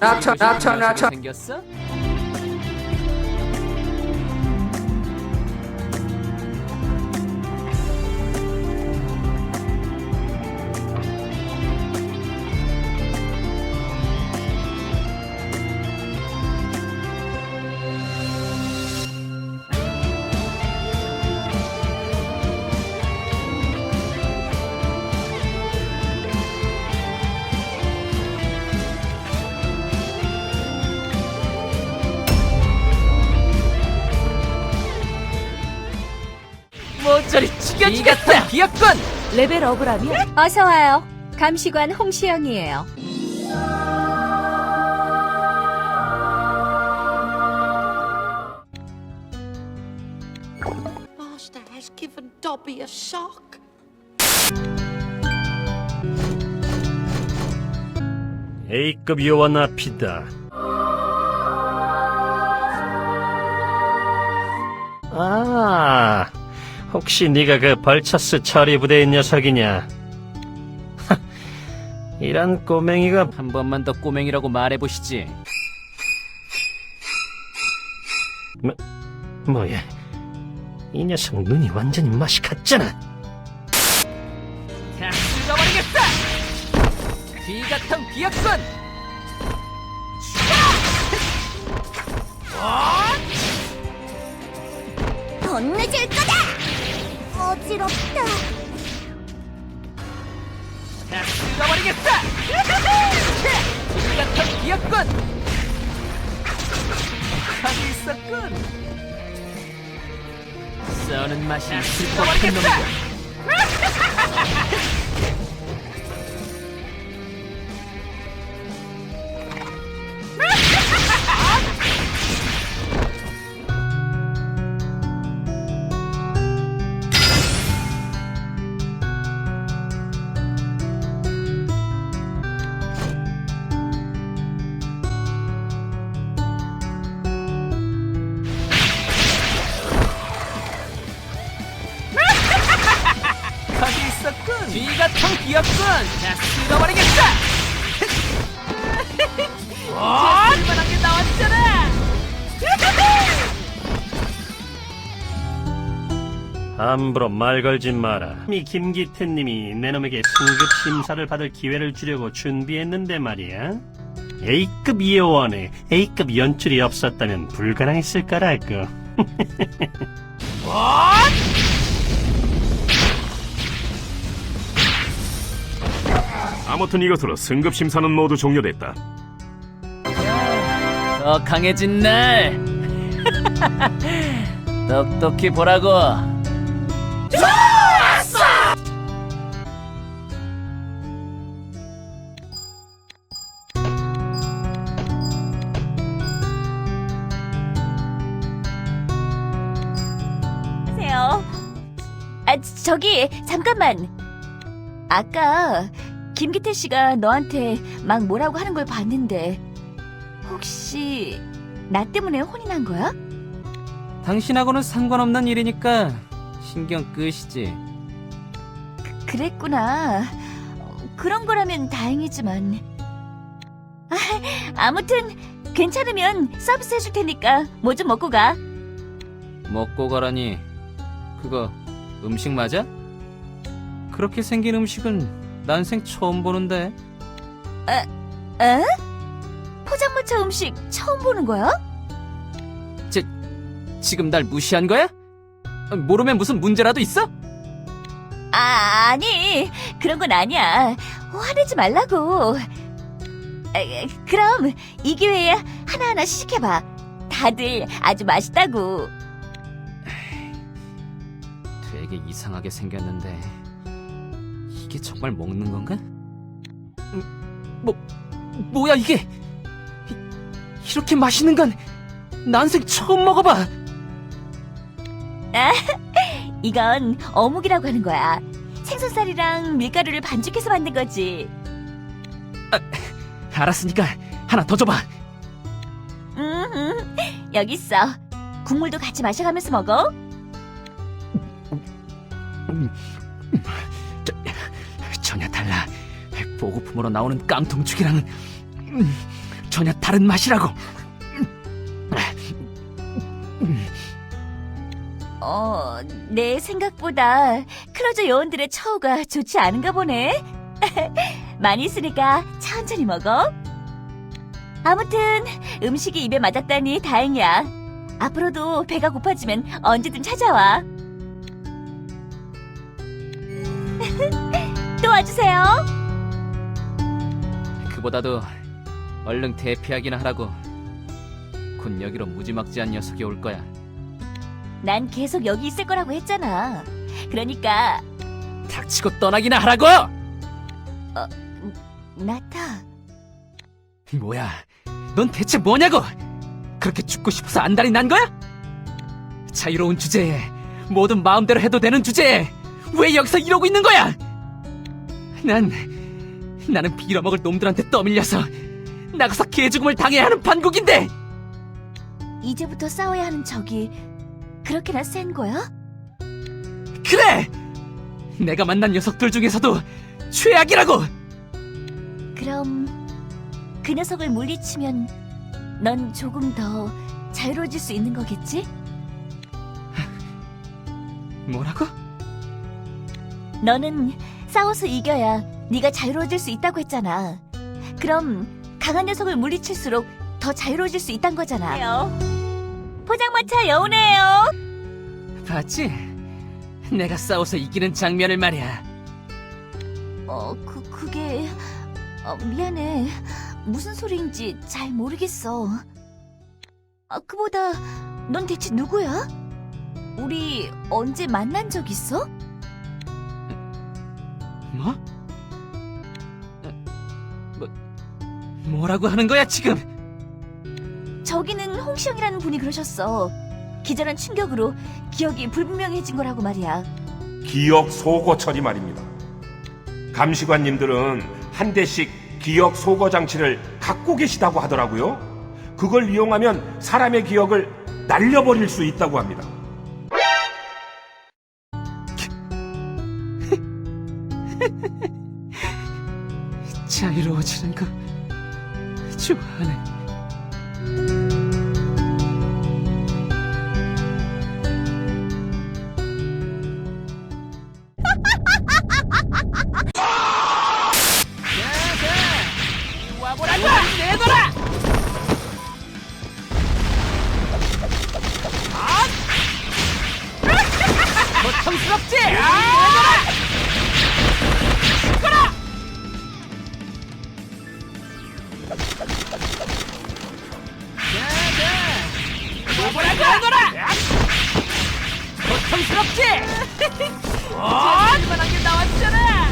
나처 나처 나처 생겼어? 이 같은 비약권! 레벨업을하면 어서 와요. 감시관 홍시영이에요. Master has given Dobby a shock. A급 요원 앞이다. 아, 혹시 네가 그 벌처스 처리 부대의 녀석이냐? 하, 이런 꼬맹이가 한 번만 더 꼬맹이라고 말해보시지. 뭐야? 이 녀석 눈이 완전히 맛이 갔잖아. 다 쓸어버리겠다! 비 같은 비약권! 못 늦을 거다. 어지럽다. 다 쓸어버리겠다! 비 같은 비약권! 가고 있었군! 써는 맛이 있을 것 같은 놈이야. 비 같은 비었군. 다 쓸어버리겠다. 이제 쓸만한 게 나왔잖아. 함부로 말 걸지 마라. 이 김기태님이 내 놈에게 승급 심사를 받을 기회를 주려고 준비했는데 말이야. A급 요원에 A급 연출이 없었다면 불가능했을 거라고. 아무튼 이것으로 승급 심사는 모두 종료됐다. 더 강해진 날. 똑똑히 보라고. 안녕하세요. 아, 저기 잠깐만. 아까 김기태 씨가 너한테 막 뭐라고 하는 걸 봤는데 혹시 나 때문에 혼이 난 거야? 당신하고는 상관없는 일이니까 신경 끄시지. 그랬구나. 그런 거라면 다행이지만. 아, 아무튼 괜찮으면 서비스 해줄 테니까 뭐 좀 먹고 가. 먹고 가라니. 그거 음식 맞아? 그렇게 생긴 음식은 난생 처음 보는데. 에? 포장마차 음식 처음 보는 거야? 지금 날 무시한 거야? 모르면 무슨 문제라도 있어? 아, 아니. 그런 건 아니야. 화내지 말라고. 에, 그럼 이 기회에 하나하나 시식해봐. 다들 아주 맛있다고. 되게 이상하게 생겼는데 이게 정말 먹는 건가? 음, 뭐 뭐야 이게? 이, 이렇게 맛있는 건 난생 처음 먹어봐. 이건 어묵이라고 하는 거야. 생선살이랑 밀가루를 반죽해서 만든 거지. 알았으니까 하나 더 줘봐. 음, 여기 있어. 국물도 같이 마셔가면서 먹어. 전 보고품으로 나오는 깡통죽이랑은 음, 전혀 다른 맛이라고. 어, 내 생각보다 클로저 요원들의 처우가 좋지 않은가 보네. 많이 있으니까 천천히 먹어. 아무튼 음식이 입에 맞았다니 다행이야. 앞으로도 배가 고파지면 언제든 찾아와. 또 와주세요. 그보다도 얼른 대피하기나 하라고. 곧 여기로 무지막지한 녀석이 올 거야. 난 계속 여기 있을 거라고 했잖아. 그러니까 닥치고 떠나기나 하라고! 나타. 뭐야, 넌 대체 뭐냐고! 그렇게 죽고 싶어서 안달이 난 거야? 자유로운 주제에, 뭐든 마음대로 해도 되는 주제에, 왜 여기서 이러고 있는 거야? 난, 나는 빌어먹을 놈들한테 떠밀려서, 나가서 개죽음을 당해야 하는 판국인데! 이제부터 싸워야 하는 적이 그렇게나 센 거야? 그래! 내가 만난 녀석들 중에서도 최악이라고! 그럼 그 녀석을 물리치면 넌 조금 더 자유로워질 수 있는 거겠지? 뭐라고? 너는 싸워서 이겨야 네가 자유로워질 수 있다고 했잖아. 그럼 강한 녀석을 물리칠수록 더 자유로워질 수 있단 거잖아. 포장마차 여운이에요. 봤지? 내가 싸워서 이기는 장면을 말이야. 어, 그 그게 어, 미안해. 무슨 소리인지 잘 모르겠어. 아, 그보다 넌 대체 누구야? 우리 언제 만난 적 있어? 뭐? 뭐, 뭐라고 하는 거야, 지금? 저기는 홍시영이라는 분이 그러셨어. 기절한 충격으로 기억이 불분명해진 거라고 말이야. 기억 소거 처리 말입니다. 감시관님들은 한 대씩 기억 소거 장치를 갖고 계시다고 하더라고요. 그걸 이용하면 사람의 기억을 날려버릴 수 있다고 합니다. 자유로워지는 거 좋아하네. 와보라고! 내놔라! 고통스럽지? 내 고통스럽지? 얼마나 게 나왔잖아!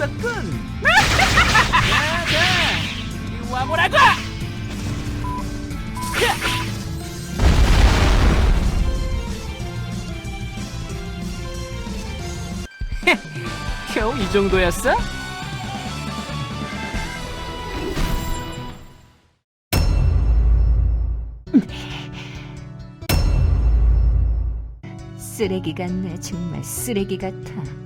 있었군! 자, 이리 와보라고! 겨우 이 정도였어? 쓰레기 같네, 정말 쓰레기 같아.